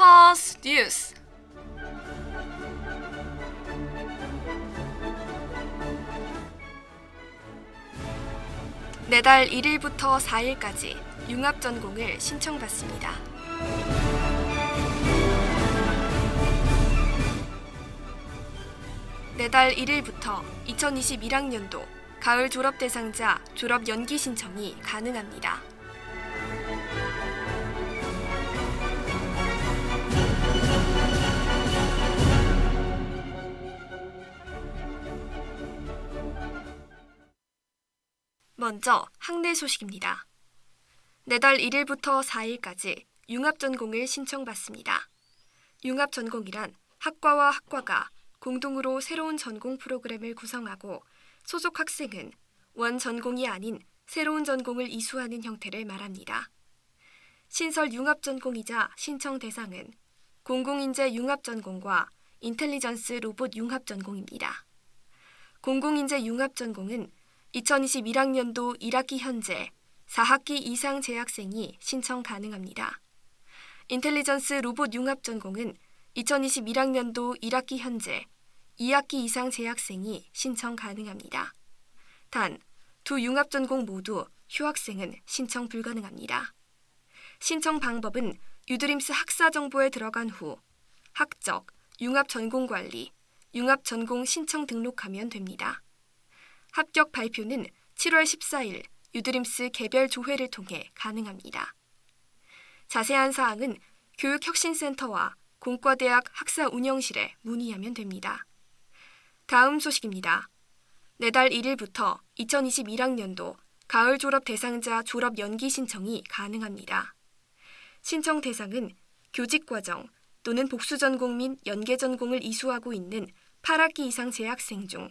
캠퍼스 뉴스 내달 1일부터 4일까지 융합 전공을 신청받습니다. 내달 1일부터 2021학년도 가을 졸업 대상자 졸업 연기 신청이 가능합니다. 먼저 학내 소식입니다. 내달 1일부터 4일까지 융합 전공을 신청받습니다. 융합 전공이란 학과와 학과가 공동으로 새로운 전공 프로그램을 구성하고 소속 학생은 원 전공이 아닌 새로운 전공을 이수하는 형태를 말합니다. 신설 융합 전공이자 신청 대상은 공공인재 융합 전공과 인텔리전스 로봇 융합 전공입니다. 공공인재 융합 전공은 2021학년도 1학기 현재 4학기 이상 재학생이 신청 가능합니다. 인텔리전스 로봇 융합 전공은 2021학년도 1학기 현재 2학기 이상 재학생이 신청 가능합니다. 단, 두 융합 전공 모두 휴학생은 신청 불가능합니다. 신청 방법은 유드림스 학사 정보에 들어간 후 학적, 융합 전공 관리, 융합 전공 신청 등록하면 됩니다. 합격 발표는 7월 14일 유드림스 개별 조회를 통해 가능합니다. 자세한 사항은 교육혁신센터와 공과대학 학사 운영실에 문의하면 됩니다. 다음 소식입니다. 내달 1일부터 2021학년도 가을 졸업 대상자 졸업 연기 신청이 가능합니다. 신청 대상은 교직과정 또는 복수전공 및 연계전공을 이수하고 있는 8학기 이상 재학생 중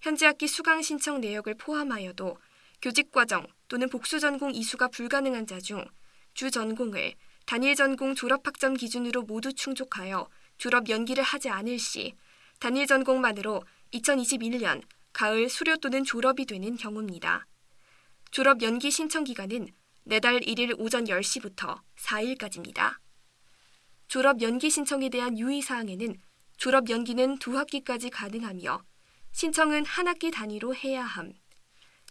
현재 학기 수강 신청 내역을 포함하여도 교직 과정 또는 복수 전공 이수가 불가능한 자 중 주 전공을 단일 전공 졸업 학점 기준으로 모두 충족하여 졸업 연기를 하지 않을 시 단일 전공만으로 2021년 가을 수료 또는 졸업이 되는 경우입니다. 졸업 연기 신청 기간은 내달 1일 오전 10시부터 4일까지입니다. 졸업 연기 신청에 대한 유의 사항에는 졸업 연기는 두 학기까지 가능하며 신청은 한 학기 단위로 해야 함.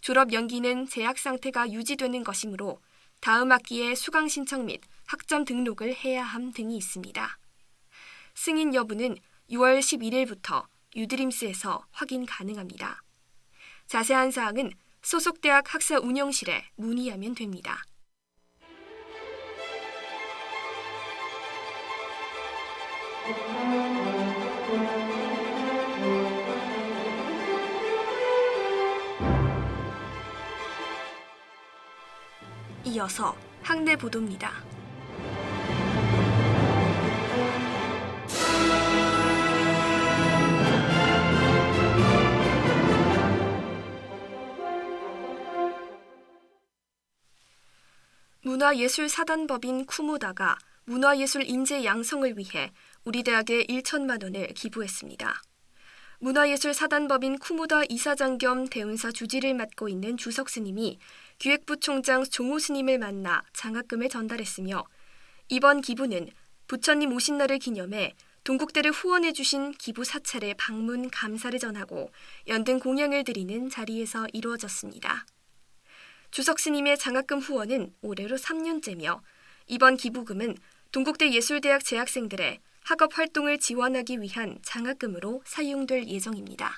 졸업 연기는 재학 상태가 유지되는 것이므로 다음 학기에 수강 신청 및 학점 등록을 해야 함 등이 있습니다. 승인 여부는 6월 11일부터 유드림스에서 확인 가능합니다. 자세한 사항은 소속 대학 학사 운영실에 문의하면 됩니다. 이어서 학내 보도입니다. 문화예술사단법인 쿠무다가 문화예술 인재 양성을 위해 우리 대학에 1천만 원을 기부했습니다. 문화예술사단법인 쿠무다 이사장 겸 대운사 주지를 맡고 있는 주석 스님이 기획부 총장 종호 스님을 만나 장학금을 전달했으며 이번 기부는 부처님 오신 날을 기념해 동국대를 후원해 주신 기부 사찰에 방문 감사를 전하고 연등 공양을 드리는 자리에서 이루어졌습니다. 주석 스님의 장학금 후원은 올해로 3년째며 이번 기부금은 동국대 예술대학 재학생들의 학업 활동을 지원하기 위한 장학금으로 사용될 예정입니다.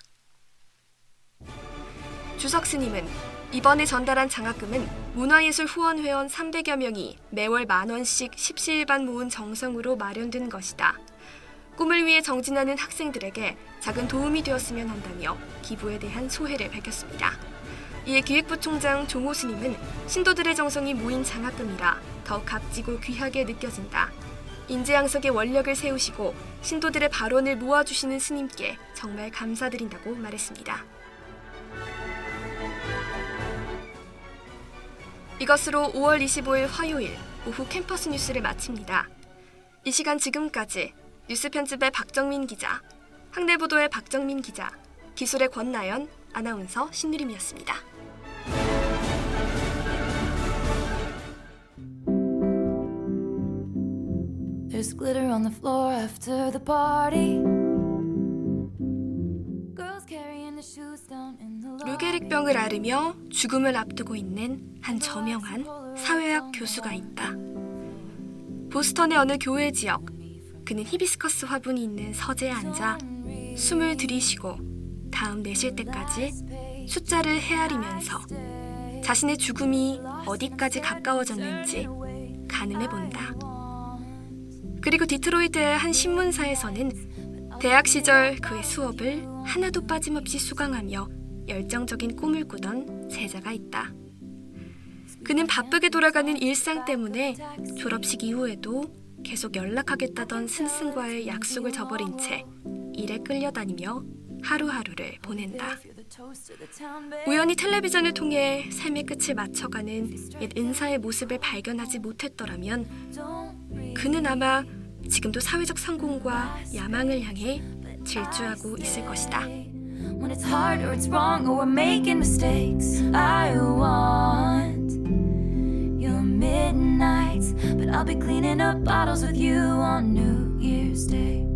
주석 스님은 이번에 전달한 장학금은 문화예술 후원 회원 300여 명이 매월 만 원씩 십시일반 모은 정성으로 마련된 것이다. 꿈을 위해 정진하는 학생들에게 작은 도움이 되었으면 한다며 기부에 대한 소회를 밝혔습니다. 이에 기획부 총장 종호 스님은 신도들의 정성이 모인 장학금이라 더 값지고 귀하게 느껴진다. 인재양석의 원력을 세우시고 신도들의 발언을 모아주시는 스님께 정말 감사드린다고 말했습니다. 이것으로 5월 25일 화요일 오후 캠퍼스 뉴스를 마칩니다. 이 시간 지금까지 뉴스 편집의 박정민 기자, 학내보도의 박정민 기자, 기술의 권나연, 아나운서 신누림이었습니다. There's glitter on. 루게릭병을 앓으며 죽음을 앞두고 있는 한 저명한 사회학 교수가 있다. 보스턴의 어느 교회 지역. 그는 히비스커스 화분이 있는 서재에 앉아 숨을 들이쉬고 다음 내쉴 때까지 숫자를 헤아리면서 자신의 죽음이 어디까지 가까워졌는지 가늠해 본다. 그리고 디트로이트의 한 신문사에서는 대학 시절 그의 수업을 하나도 빠짐없이 수강하며 열정적인 꿈을 꾸던 제자가 있다. 그는 바쁘게 돌아가는 일상 때문에 졸업식 이후에도 계속 연락하겠다던 스승과의 약속을 저버린 채 일에 끌려다니며 하루하루를 보낸다. 우연히 텔레비전을 통해 삶의 끝을 맞춰가는 옛 은사의 모습을 발견하지 못했더라면 그는 아마 지금도 사회적 성공과 야망을 향해 질주하고 있을 것이다. When it's hard or it's wrong or we're making mistakes, I want your midnights. But I'll be cleaning up bottles with you on New Year's Day.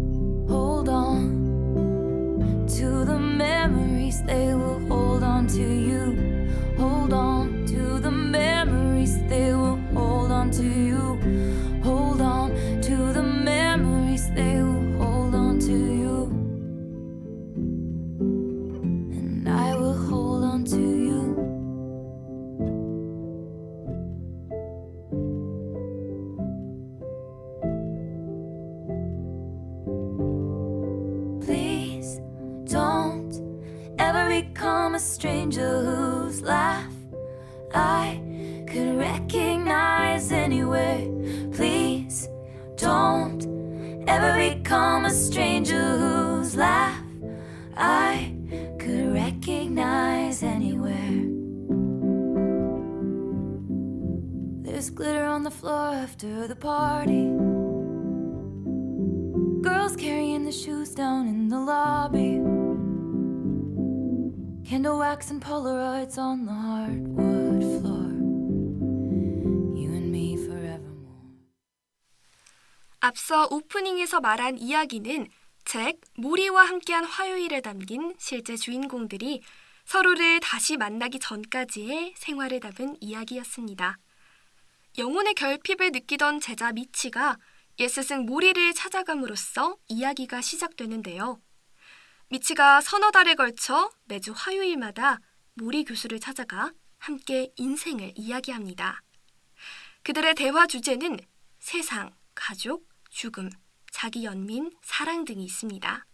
Hold on to the memories, they will hold on to you. Hold on to the memories, they will hold on to you. Become a stranger whose laugh I could recognize anywhere. Please don't ever become a stranger whose laugh I could recognize anywhere. There's glitter on the floor after the party. Girls carrying the shoes down in the lobby. Candle wax and Polaroids on the hardwood floor. You and me forevermore. 앞서 오프닝에서 말한 이야기는 잭 모리와 함께한 화요일에 담긴 실제 주인공들이 서로를 다시 만나기 전까지의 생활을 담은 이야기였습니다. 영혼의 결핍을 느끼던 제자 미치가 예스승 모리를 찾아감으로써 이야기가 시작되는데요. 미치가 서너 달에 걸쳐 매주 화요일마다 모리 교수를 찾아가 함께 인생을 이야기합니다. 그들의 대화 주제는 세상, 가족, 죽음, 자기 연민, 사랑 등이 있습니다.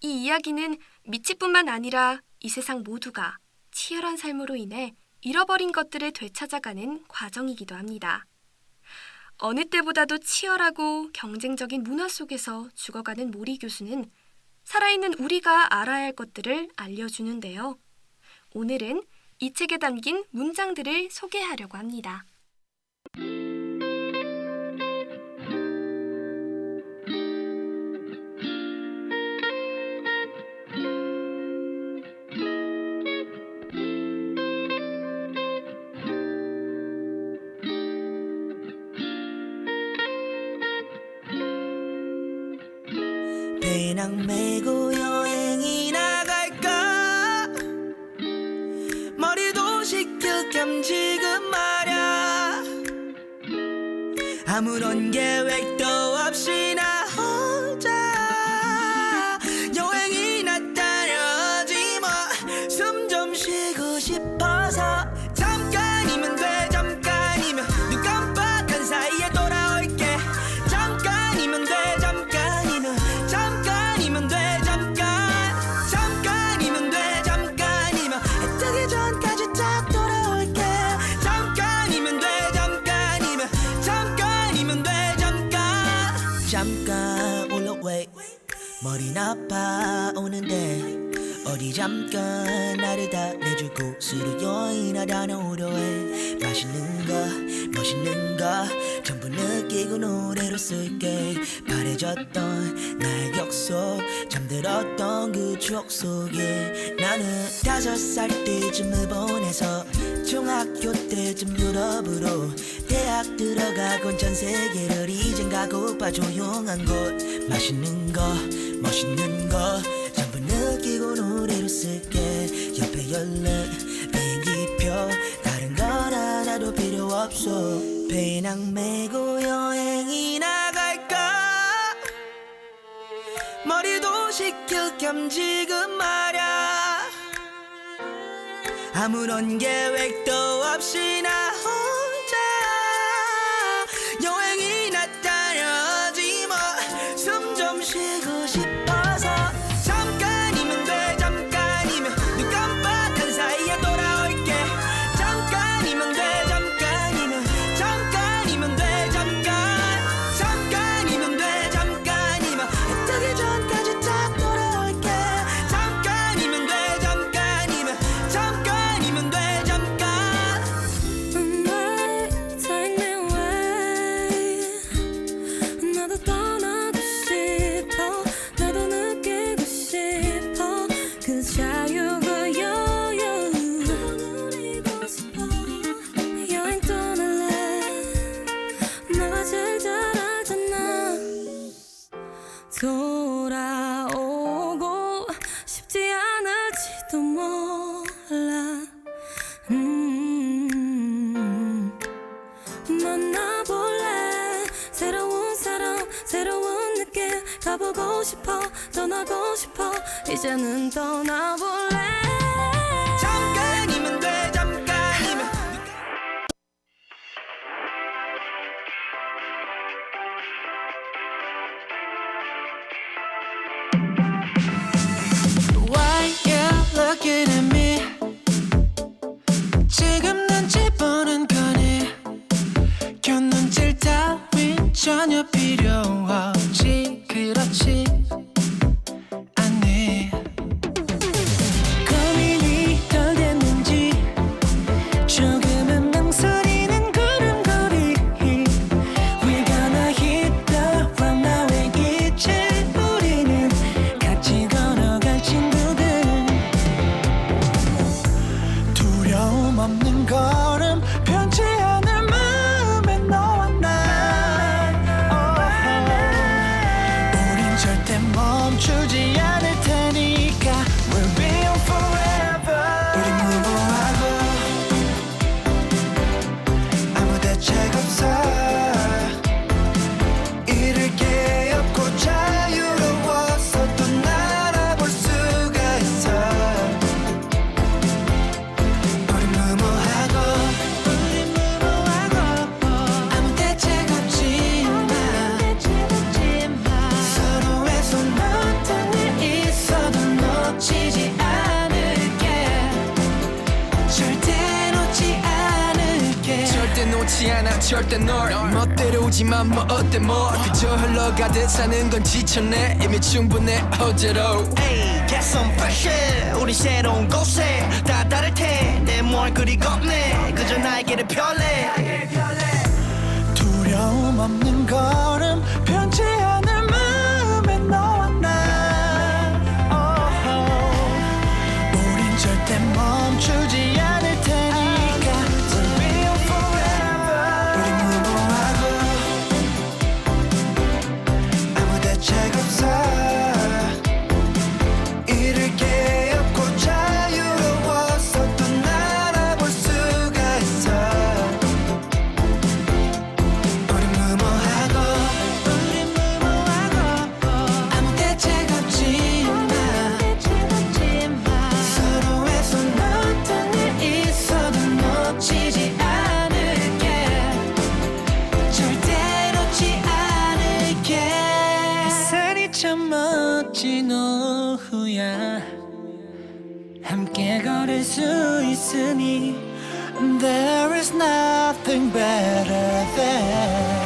이 이야기는 미치뿐만 아니라 이 세상 모두가 치열한 삶으로 인해 잃어버린 것들을 되찾아가는 과정이기도 합니다. 어느 때보다도 치열하고 경쟁적인 문화 속에서 죽어가는 모리 교수는 살아있는 우리가 알아야 할 것들을 알려주는데요. 오늘은 이 책에 담긴 문장들을 소개하려고 합니다. 배낭 메고 여행이 나갈까? 머리도 식힐 겸 지금 말야. 아무런 계획도 없이 나 지나봐오는데 어디 잠깐 나를 다 내줄 곳으로 여인아 다녀오려 해 맛있는 거 멋있는 거 전부 느끼고 노래로 쓸게. 바래졌던 나의 격속 잠들었던 그 추억 속에 나는 다섯 살 때쯤을 보내서 중학교 때쯤 유럽으로 대학 들어가곤 전 세계를 이젠 가고파 조용한 곳. 맛있는 거 멋있는 거 전부 느끼고 노래를 쓸게. 옆에 연락 비행기표. 다른 건 하나도 필요 없어. 배낭 메고 여행이나 갈까? 머리도 식힐 겸 지금 말야. 아무런 계획도 없이 나 싶어 떠나고 싶어. 이제는 떠나볼래. 원치 않아 절대 널 멋대로 오지만 뭐 어때 뭐. 그저 흘러가듯 사는 건 지쳤네. 이미 충분해 어제로. 에이 개선 패션 우리 새로운 곳에 다 다를 테내뭘 그리 겁네. 그저 나에게를 펼래. 두려움 없는 걸음 변치 않을 마음에 너와 나. Oh, oh. 우린 절대 멈추지 않아 There is nothing better than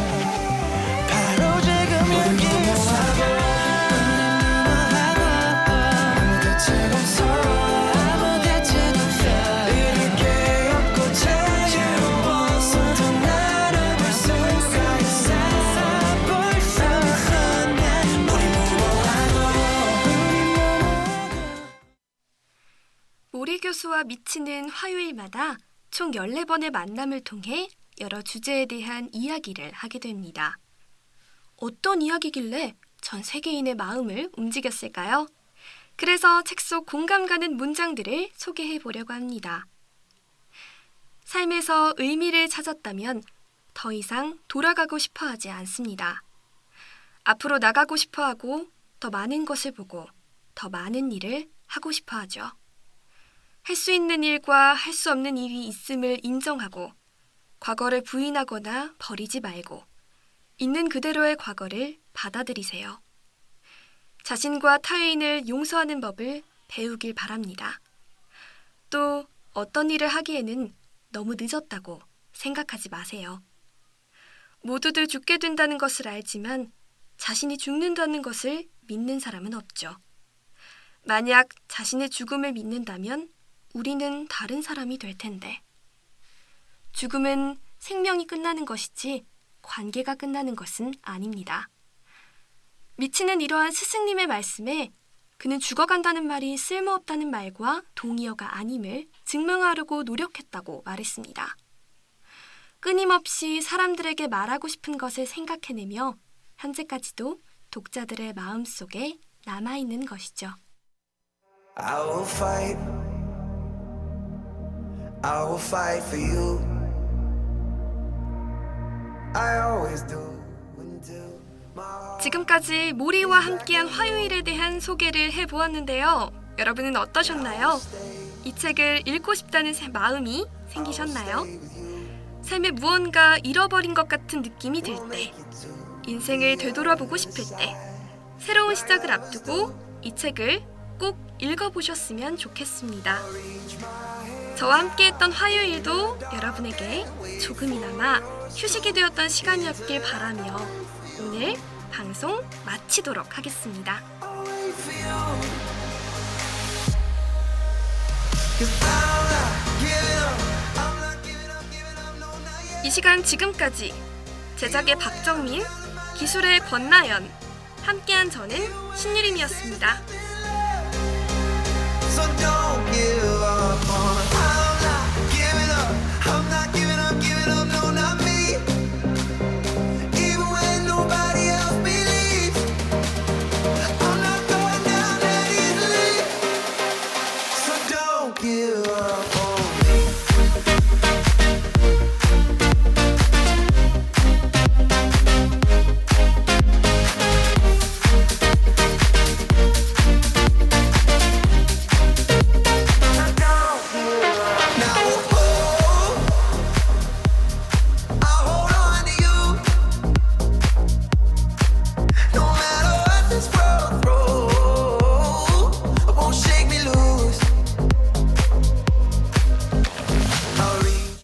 선수와 미치는 화요일마다 총 14번의 만남을 통해 여러 주제에 대한 이야기를 하게 됩니다. 어떤 이야기길래 전 세계인의 마음을 움직였을까요? 그래서 책 속 공감 가는 문장들을 소개해 보려고 합니다. 삶에서 의미를 찾았다면 더 이상 돌아가고 싶어 하지 않습니다. 앞으로 나가고 싶어 하고 더 많은 것을 보고 더 많은 일을 하고 싶어 하죠. 할 수 있는 일과 할 수 없는 일이 있음을 인정하고 과거를 부인하거나 버리지 말고 있는 그대로의 과거를 받아들이세요. 자신과 타인을 용서하는 법을 배우길 바랍니다. 또 어떤 일을 하기에는 너무 늦었다고 생각하지 마세요. 모두들 죽게 된다는 것을 알지만 자신이 죽는다는 것을 믿는 사람은 없죠. 만약 자신의 죽음을 믿는다면 우리는 다른 사람이 될 텐데. 죽음은 생명이 끝나는 것이지 관계가 끝나는 것은 아닙니다. 미치는 이러한 스승님의 말씀에 그는 죽어간다는 말이 쓸모없다는 말과 동의어가 아님을 증명하려고 노력했다고 말했습니다. 끊임없이 사람들에게 말하고 싶은 것을 생각해내며 현재까지도 독자들의 마음속에 남아있는 것이죠. I will fight. I will fight for you. I always do until my heart 지금까지 모리와 함께한 화요일에 대한 소개를 해보았는데요. 여러분은 어떠셨나요? 이 책을 읽고 싶다는 새- 마음이 생기셨나요? 삶에 무언가 잃어버린 것 같은 느낌이 들 때, 인생을 되돌아보고 싶을 때, 새로운 시작을 앞두고 이 책을 꼭 읽어보셨으면 좋겠습니다. 저와 함께했던 화요일도 여러분에게 조금이나마 휴식이 되었던 시간이었길 바라며 오늘 방송 마치도록 하겠습니다. 이 시간 지금까지 제작의 박정민, 기술의 권나연, 함께한 저는 신유림이었습니다. give